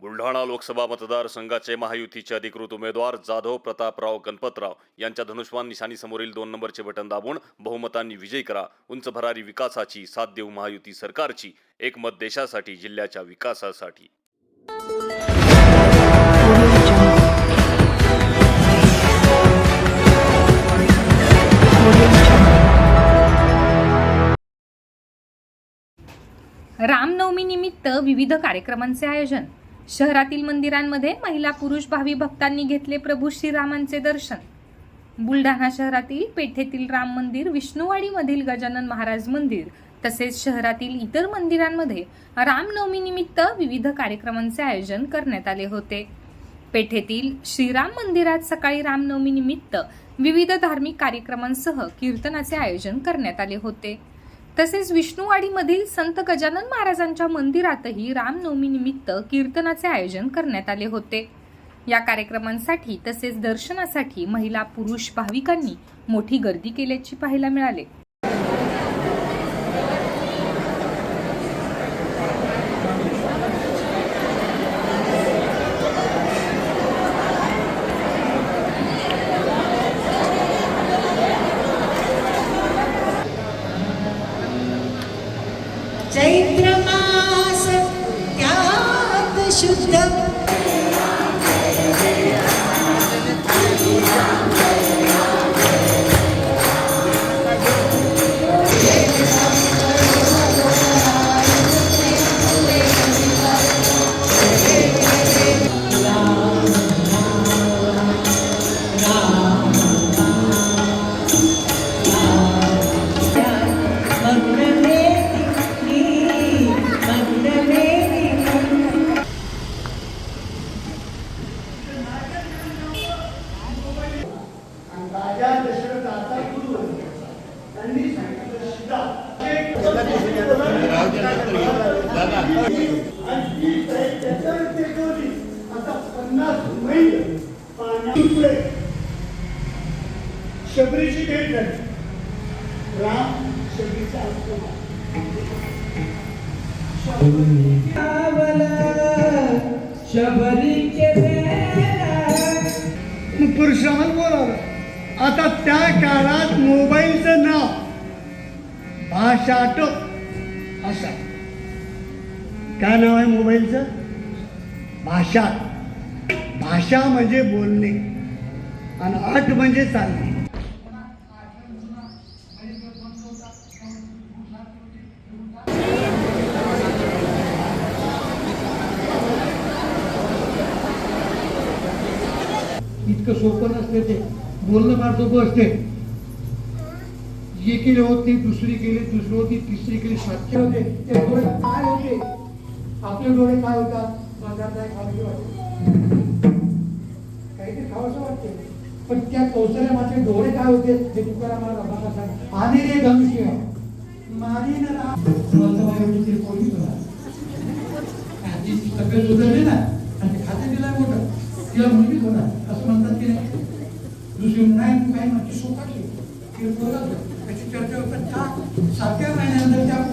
बुलढाणा लोकसभा मतदारसंघाचे महायुतीचे अधिकृत उमेदवार जाधव प्रतापराव गणपतराव यांच्या धनुष्मान निशाणीसमोरील दोन नंबरचे बटन दाबून बहुमतांनी विजयी करा. उंच भरारी विकासाची साथ देऊ महायुती सरकारची एक मत देशासाठी जिल्ह्याच्या विकासासाठी. रामनवमीनिमित्त विविध कार्यक्रमांचे आयोजन. शहरातील मंदिरांमध्ये महिला पुरुष भावी भक्तांनी घेतले प्रभू श्रीरामांचे दर्शन. बुलढाणा शहरातील पेठेतील राम मंदिर विष्णुवाडीमधील गजानन महाराज मंदिर तसेच शहरातील इतर मंदिरांमध्ये रामनवमीनिमित्त विविध कार्यक्रमांचे आयोजन करण्यात आले होते. पेठेतील श्रीराम मंदिरात सकाळी रामनवमीनिमित्त विविध धार्मिक कार्यक्रमांसह कीर्तनाचे आयोजन करण्यात आले होते. तसेच विष्णुवाडीमधील संत गजानन महाराजांच्या मंदिरातही रामनवमीनिमित्त कीर्तनाचे आयोजन करण्यात आले होते. या कार्यक्रमांसाठी तसेच दर्शनासाठी महिला पुरुष भाविकांनी मोठी गर्दी केल्याची पाहायला मिळाले. राजा दशरथ आता गुरु त्यांनी सांगितलं सीता आता पन्नास मैल पाण्यात शबरीची भेट झाली. राम शबरीचा अंत मग परशुरामाला बोलावलं. आता त्या काळात मोबाईलचं नाव भाषाट असा. काय नाव आहे मोबाईलचं? भाषा. भाषा म्हणजे बोलणे आणि अट म्हणजे चालणे. इतकं सोपं नसते ते. बोलणं फार सोपं असते. एकीला होती दुसरी केली दुसरी होती तिसरी केली सातशे होते. ते डोळे काय होते. आपले डोळे काय होतात. बाजारात काय खावी वाटते ते खावंसं वाटते. पण त्या कौशल्य माझे डोळे काय होते हे तुकारामाला बाबा सांग आणि रे धनुष्य मारी ना राम कोणी तुला? तब्येत सुधारली ना आणि खाते दिला मोठं. तिला मुलगी होणार असं म्हणतात की नाही दुसरी नाही तू काय म्हणते शोकाची ते बोलत त्याची चर्चा होतात का सातव्या महिन्यानंतर त्या पोटाच्या गर्भाला काही